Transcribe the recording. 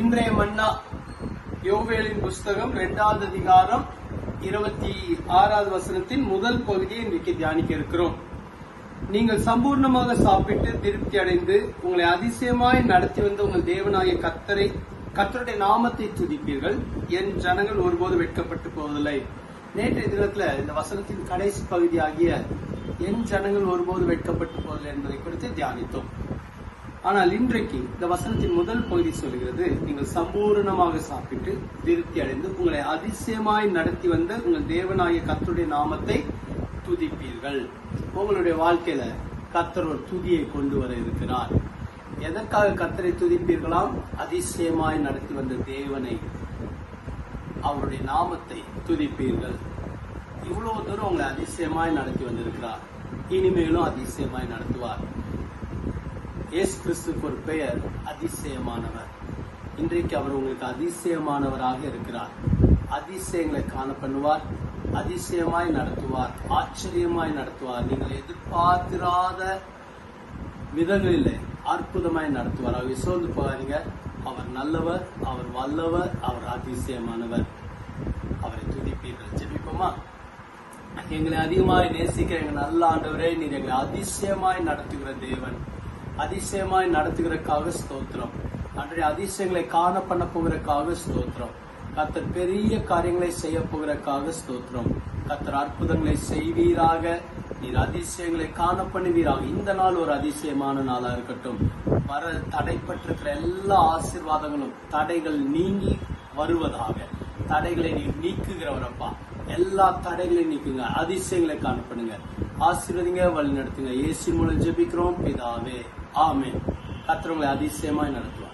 இன்றைய மன்னா யோவேலின் புஸ்தகம் இரண்டாவது அதிகாரம் இருபத்தி ஆறாவது வசனத்தின் முதல் பகுதியை இன்றைக்கு தியானிக்க இருக்கிறோம். நீங்கள் சம்பூர்ணமாக சாப்பிட்டு திருப்தி அடைந்து உங்களை அதிசயமாய் நடத்தி வந்த உங்கள் தேவனாய கத்தரை கத்தருடைய நாமத்தை துதிப்பீர்கள். என் ஜனங்கள் ஒருபோது வெட்கப்பட்டு போவதில்லை. நேற்றைய தினத்துல இந்த வசனத்தின் கடைசி பகுதியாகிய என் ஜனங்கள் ஒருபோது வெட்கப்பட்டு போவதில்லை என்பதை குறித்து தியானித்தோம். ஆனால் இன்றைக்கு இந்த வசனத்தின் முதல் பகுதி சொல்கிறது நீங்கள் சம்பூர்ணமாக சாப்பிட்டு திருப்தி அடைந்து உங்களை அதிசயமாய் நடத்தி வந்த உங்கள் தேவனாகிய கத்தருடைய நாமத்தை துதிப்பீர்கள். உங்களுடைய வாழ்க்கையில கத்தர் ஒரு துதியை கொண்டு வர இருக்கிறார். எதற்காக கத்தரை துதிப்பீர்களாம்? அதிசயமாய் நடத்தி வந்த தேவனை அவருடைய நாமத்தை துதிப்பீர்கள். இவ்வளவு தூரம் உங்களை அதிசயமாய் நடத்தி வந்திருக்கிறார். இனிமேலும் அதிசயமாய் நடத்துவார். இயேசு கிறிஸ்துக்கு ஒரு பெயர் அதிசயமானவர். இன்றைக்கு அவர் உங்களுக்கு அதிசயமானவராக இருக்கிறார். அதிசயங்களை காண பண்ணுவார் அதிசயமாய் நடத்துவார் ஆச்சரியமாய் நடத்துவார். நீங்கள் எதிர்பார்த்திராத விதங்களில் அற்புதமாய் நடத்துவார். அவர் சோர்ந்து போகாதீங்க. அவர் நல்லவர் அவர் வல்லவர் அவர் அதிசயமானவர். அவரை துதிப்பீர்கள். ஜெபிப்போமா? எங்களை அதிகமாய் நேசிக்கிற எங்க நல்ல ஆண்டவரே நீர் எங்களை அதிசயமாய் நடத்துகிற தேவன். அதிசயமாய் நடத்துகிறக்காக ஸ்தோத்திரம். அன்றைய அதிசயங்களை காண பண்ண போகிறக்காக ஸ்தோத்திரம். கத்தர் பெரிய காரியங்களை செய்ய போகிறக்காக ஸ்தோத்திரம். கத்தர் அற்புதங்களை செய்வீராக. நீர் அதிசயங்களை காண பண்ணுவீராக. இந்த நாள் ஒரு அதிசயமான நாளா இருக்கட்டும். வர தடைப்பட்டிருக்கிற எல்லா ஆசீர்வாதங்களும் தடைகள் நீங்கி வருவதாக. தடைகளை நீர் நீக்குகிறவரப்பா. எல்லா தடைகளையும் நீக்குங்க. அதிசயங்களை காணப்படுங்க ஆசீர்வதிங்க வழி நடத்துங்க. ஏசி மூலம் ஜெபிக்கிறோம். பிதாவே. ஆமே கத்திரவங்களை அதிசயமாய் நடத்துவாங்க